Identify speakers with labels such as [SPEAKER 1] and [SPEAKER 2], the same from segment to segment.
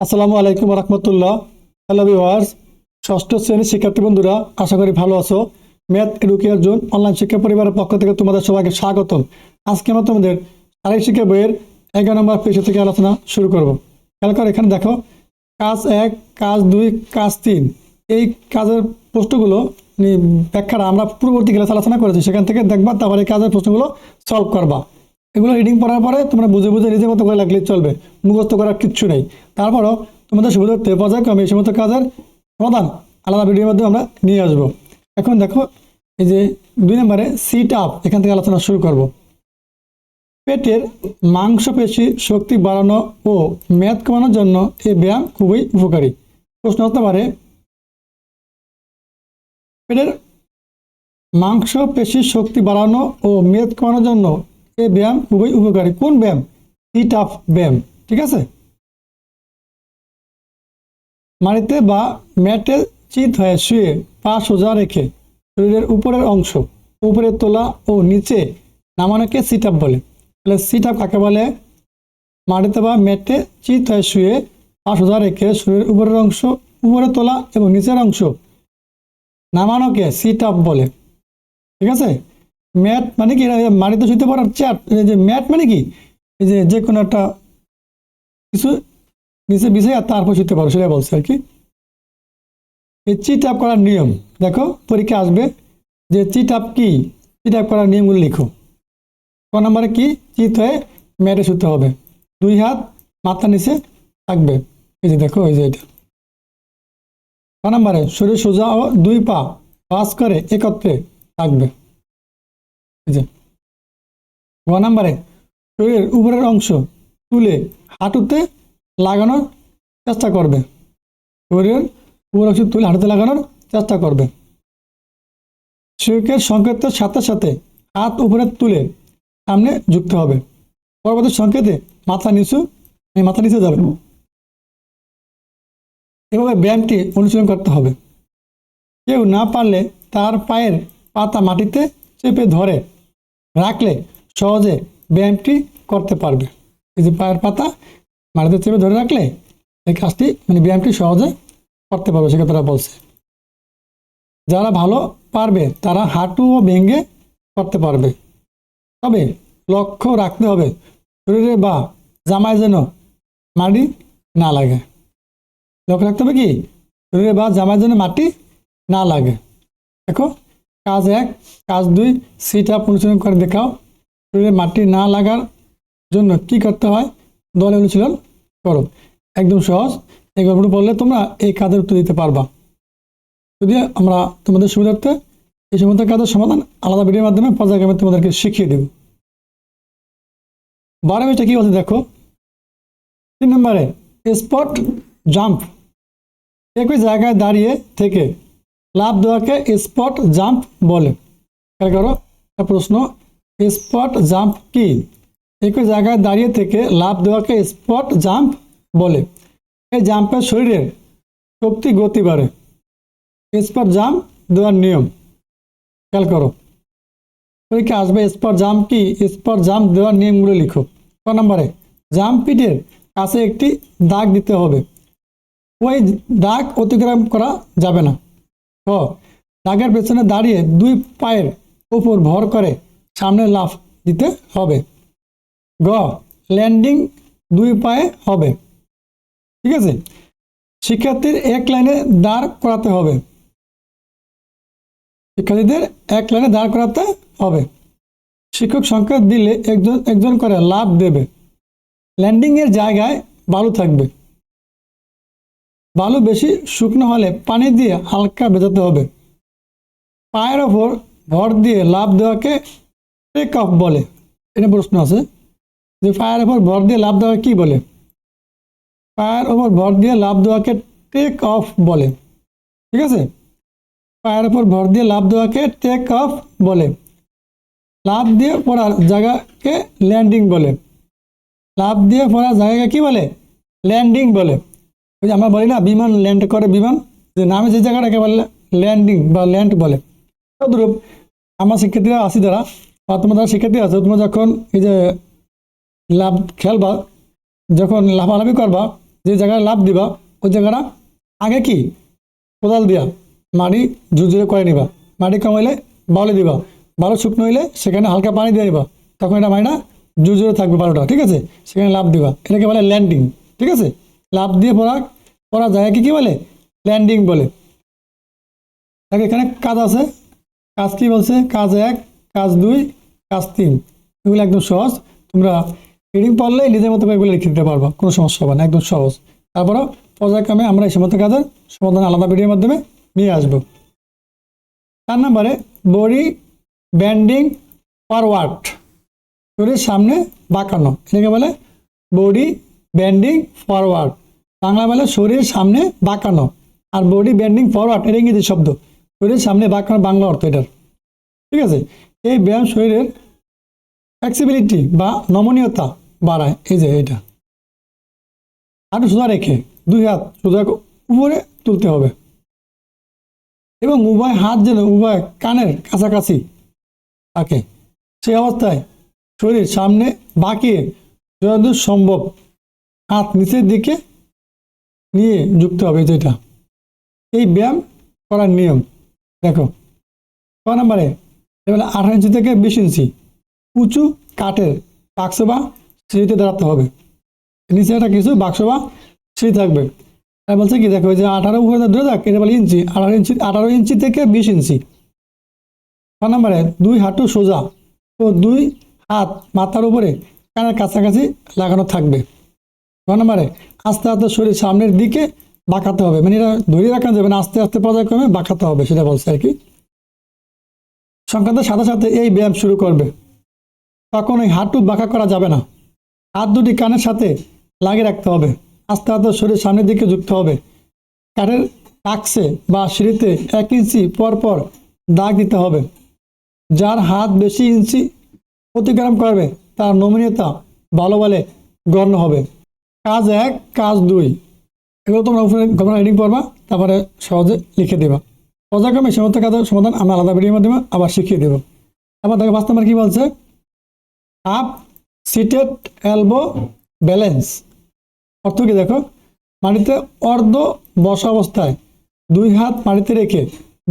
[SPEAKER 1] আসসালামু আলাইকুম রহমতুল্লাহ। Hello viewers ষষ্ঠ শ্রেণির শিক্ষার্থী বন্ধুরা, আশা করি ভালো আছো। ম্যাথ এডুকেয়ার জোন অনলাইন শিক্ষা পরিবারের পক্ষ থেকে তোমাদের সবাইকে স্বাগতম। আজকে আমরা তোমাদের শারীরিক শিক্ষা বইয়ের এগারো নম্বর পেশা থেকে আলোচনা শুরু করব। খেয়াল করো এখানে দেখো, কাজ এক, কাজ দুই, কাজ তিন। এই কাজের প্রশ্নগুলো মানে ব্যাখ্যাটা আমরা পূর্ববর্তী ক্লাসে আলোচনা করেছি। সেখান থেকে দেখবা, তারপরে এই কাজের প্রশ্নগুলো সলভ করবা। এগুলো রিডিং পড়ার পরে তোমরা বুঝে বুঝে নিজের মতো করে লাগলেই চলবে। মুখস্থ করার কিচ্ছু নেই। তারপরও তোমাদের সুবিধার্থে পর্যায়ক্রমে এই সমস্ত কাজের প্রধান আলাদা ভিডিওর মাধ্যমে আমরা নিয়ে আসব। এখন দেখো, এই যে দুই নম্বরে সিট আপ এখান থেকে আলোচনা শুরু করব। পেটের মাংসপেশি শক্তি বাড়ানো ও মেদ কমানোর জন্য এই ব্যায়াম খুবই উপকারী। প্রশ্ন হতে পারে, পেটের মাংসপেশির শক্তি বাড়ানো ও মেদ কমানোর জন্য এই ব্যায়াম খুবই উপকারী। কোন ব্যায়াম? সিট আপ ব্যায়াম। ঠিক আছে? মাটিতে বা ম্যাটে চিত হয়ে শুয়ে পা সোজা রেখে শরীরের উপরের অংশ উপরে তোলা ও নিচে নামানোকে সিট আপ বলে। তাহলে সিট আপ কাকে বলে? মাটিতে বা ম্যাটে চিত হয়ে শুয়ে পা সোজা রেখে শরীরের উপরের অংশ উপরে তোলা এবং নিচের অংশ নামানোকে সিট আপ বলে। ঠিক আছে? ম্যাট মানে কি? মাটিতে শুতে পারার এই যে ম্যাট মানে কি? যে যে কোনো একটা কিছু নিচে বিছাই আর তারপর শুতে পারো সেটা বলছে আর কি। এই চিট আপ করার নিয়ম, দেখো, পরীক্ষা আসবে যে চিট আপ কি? চিট আপ করার নিয়মগুলো লিখো। ক নম্বরে কি? চিত হয়ে ম্যাটে শুতে হবে। দুই হাত মাথা নিচে থাকবে। এই যে দেখো, এই যে এটা। ক নম্বরে, শরীর সোজা ও দুই পা পাস করে একত্রে থাকবে। এই যে। গ নম্বরে, শরীরের উপরের অংশ তুলে হাঁটুতে লাগানোর চেষ্টা করবে। শরীরের উপরের অংশ তুলে হাঁটুতে লাগানোর চেষ্টা করবে। শিশুকের সংকেতের সাথে সাথে হাত উপরে তুলে সামনে যুক্ত হবে। পরবর্তী সংকেতে মাথা নিচু এই মাথা নিচে যাবে। এভাবে ব্যায়ামটি অনুশীলন করতে হবে। কেউ না পারলে তার পায়ের পাতা মাটিতে চেপে ধরে রাখলে সহজে ব্যায়ামটি করতে পারবে। এই যে পায়ের পাতা, মাটিতে চেপে ধরে রাখলে এই কাজটি মানে ব্যায়ামটি সহজে করতে পারবে, সেটা তারা বলছে। যারা ভালো পারবে, তারা হাঁটু ও ভেঙে করতে পারবে। তবে লক্ষ্য রাখতে হবে, শরীরে বা জামায় যেন মাটি না লাগে। লক্ষ্য রাখতে হবে কি? শরীরে বা জামায় যেন মাটি না লাগে। দেখো, কাজ এক, কাজ দুই সিট আপ করে দেখাও। শরীরে মাটি না লাগার জন্য কি করতে হয়? দলে অনুশীলন করো। একদম সহজ। এই গল্পটা বললে তোমরা এই কাজের উত্তর দিতে পারবা? যদি আমরা তোমাদের সুবিধার্থে এই সমস্ত কাজের সমাধান আলাদা ভিডিওর মাধ্যমে পর্যায়ক্রমে তোমাদেরকে শিখিয়ে দেব। বারো মিনিটে কি বলছে দেখো? তিন নম্বরে স্পট জাম্প একই জায়গায় দাঁড়িয়ে থেকে লাভ দেওয়াকে স্পট জাম্প বলে। খেয়াল করো প্রশ্ন স্পট জাম্প কি? একই জায়গায় দাঁড়িয়ে থেকে লাভ দেওয়াকে স্পট জাম্প বলে। এই জাম্পের শরীরের শক্তি গতি বাড়ে। স্পট জাম্প দেওয়ার নিয়ম। খেয়াল করো। পরীক্ষা আসবে স্পট জাম্প কি? স্পট জাম্প দেওয়ার নিয়মগুলো লিখো। ক নম্বরে, জাম্প পিটের কাছে একটি দাগ দিতে হবে। ওই দাগ অতিক্রম করা যাবে না। ক, দাগের পেছনে দাঁড়িয়ে দুই পায়ের উপর ভর করে সামনে লাফ দিতে হবে। গ ল্যান্ডিং দুই পায়ে হবে। ঠিক আছে? শিক্ষার্থীর এক লাইনে দাঁড় করাতে হবে। শিক্ষার্থীদের এক লাইনে দাঁড় করাতে হবে। শিক্ষক সংকেত দিলে একজন একজন করে লাভ দেবে। ল্যান্ডিংয়ের জায়গায় বালু থাকবে। বালু বেশি শুকনো হলে পানি দিয়ে হালকা ভেজাতে হবে। পায়ের ওপর ভর দিয়ে লাভ দেওয়াকে টেক অফ বলে। এটা প্রশ্ন আছে। যে পায়ের ওপর ভর দিয়ে লাভ দেওয়া কি বলে? পায়ের ওপর ভর দিয়ে লাভ দেওয়াকে টেক অফ বলে। ঠিক আছে? পায়ের ওপর ভর দিয়ে লাভ দেওয়াকে টেক অফ বলে। লাভ দিয়ে পড়ার জায়গাকে ল্যান্ডিং বলে। লাভ দিয়ে পড়ার জায়গাকে কি বলে? ল্যান্ডিং বলে। ওই যে আমরা বলি না, বিমান ল্যান্ড করে বিমান, যে নামে যে জায়গাটাকে বলে ল্যান্ডিং বা ল্যান্ড বলে। তদ্রূপ আমার শিক্ষার্থীরা আছি যারা, বা তোমার যারা শিক্ষার্থী আছে, তোমরা যখন এই যে লাভ খেলবা, যখন লাফালাফি করবা, যে জায়গায় লাভ দিবা, ওই জায়গাটা আগে কি? কোদাল দিয়া মাটি ঝুরঝুরে করে নিবা। মাটি কমাইলে বাউলে দিবা। বালু শুকনো হইলে সেখানে হালকা পানি দিয়ে দিবা। তখন এটা মাটিটা ঝুরঝুরে থাকবে বালুটা ঠিক আছে? সেখানে লাভ দিবা। এটাকে বলে ল্যান্ডিং ঠিক আছে? লাভ দিয়ে পড়া পড়া কি কি বলে? ল্যান্ডিং বলে। দেখো, এখানে কাজ আছে। কাজ কি বলছে? কাজ এক, কাজ দুই, কাজ তিন। এগুলো একদম সহজ। তোমরা রিডিং পড়লে নিজের মতো করে এগুলো লিখে দিতে পারবা, কোনো সমস্যা হবে না, একদম সহজ। তারপরেও পর্যায়ক্রমে আমরা এই সমস্ত কাজের সমাধান আলাদা ভিডিওর মাধ্যমে নিয়ে আসব। চার নম্বরে বডি ব্যান্ডিং ফরওয়ার্ড শরীরের সামনে বাঁকানো, এটাকে বলে বডি ব্যান্ডিং ফরওয়ার্ড বাংলা বলে শরীরের সামনে বাঁকানো। আর বডি ব্যান্ডিং ফরওয়ার্ড এটা ইংরেজি শব্দ। শরীরের সামনে বাঁকানো বাংলা অর্থ এটার। ঠিক আছে? এই ব্যায়াম শরীরের ফ্লেক্সিবিলিটি বা নমনীয়তা বাড়ায়। এই যে এটা। হাঁটু সোজা রেখে দুই হাত সোজা উপরে তুলতে হবে। এবং উভয় হাত যেন উভয় কানের কাছাকাছি থাকে। সেই অবস্থায় শরীর সামনে বাঁকিয়ে যতদূর সম্ভব হাত নিচের দিকে নিয়ে যুক্ত হবে যেটা এই ব্যায়াম করার নিয়ম। দেখো, ক নম্বরে, এবার আঠারো ইঞ্চি থেকে বিশ ইঞ্চি। উঁচু কাঠের বাক্স বা সিঁড়িতে দাঁড়াতে হবে। নিচে একটা কিছু বাক্স বা সিঁড়ি থাকবে। আর বলছে কি, দেখো যে আঠারো উপরে ধরে থাক এটা বলে ইঞ্চি, আঠারো ইঞ্চি আঠারো ইঞ্চি থেকে বিশ ইঞ্চি। ছ নম্বরে, দুই হাঁটু সোজা ও দুই হাত মাথার উপরে কানের কাছাকাছি লাগানো থাকবে। ছ নম্বরে, আস্তে আস্তে শরীর সামনের দিকে বাঁকাতে হবে। মানে এটা ধরিয়ে রাখা যাবে না, আস্তে আস্তে পর্যায়ক্রমে বাঁকাতে হবে, সেটা বলছে আর কি। সংক্রান্তের সাথে সাথে এই ব্যায়াম শুরু করবে। তখন ওই হাঁটু বাঁকা করা যাবে না। হাত দুটি কানের সাথে লাগিয়ে রাখতে হবে। আস্তে আস্তে শরীর সামনের দিকে যুক্ত হবে। কাঠের টাক্সে বা সিঁড়িতে এক ইঞ্চি পর পর দাগ দিতে হবে। যার হাত বেশি ইঞ্চি অতিক্রম করবে, তার নমনীয়তা ভালো বলে গণ্য হবে। কাজ এক, কাজ দুই। এগুলো তোমরা উপরে তোমরা রিডিং করবা তারপরে সহজে লিখে দেবা। পর্যায়ক্রমে সমস্ত কাজের সমাধান আমরা আলাদা ভিডিওর মাধ্যমে আবার শিখিয়ে দেবো। আবার দেখো পাঁচ কী বলছে? আপ সিটেড এলবো ব্যালেন্স অর্থ কি দেখো? মাটিতে অর্ধ বসা অবস্থায় দুই হাত মাটিতে রেখে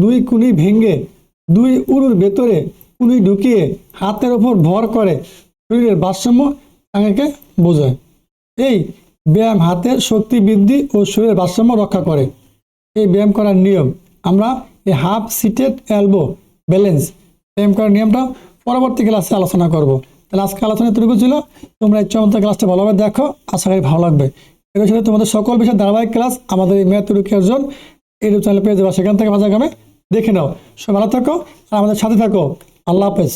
[SPEAKER 1] দুই কুনি ভেঙে দুই উরুর ভেতরে কুনি ঢুকিয়ে হাতের ওপর ভর করে শরীরের ভারসাম্য তাকে বোঝায়। এই ব্যায়াম হাতের শক্তি বৃদ্ধি ও শরীরের ভারসাম্য রক্ষা করে। এই ব্যায়াম করার নিয়ম আমরা এই হাফ সিটেড এলবো ব্যালেন্স ব্যায়াম করার নিয়মটা পরবর্তী ক্লাসে আলোচনা করব। তাহলে আজকে আলোচনা এতটুকু ছিল। তোমরা ইচ্ছা মতো ক্লাসটা ভালোভাবে দেখো, আশা করি ভালো লাগবে। এর ছিল তোমাদের সকল বিষয়ে ধারাবাহিক ক্লাস আমাদের এই মেয়ে তুরুকের জন ইউটিউব চ্যানেল পেয়ে যাবে সেখান থেকে ভাষা গ্রামে দেখে নাও। সব ভালো থাকো আর আমাদের সাথে থাকো। আল্লাহ হাফেজ।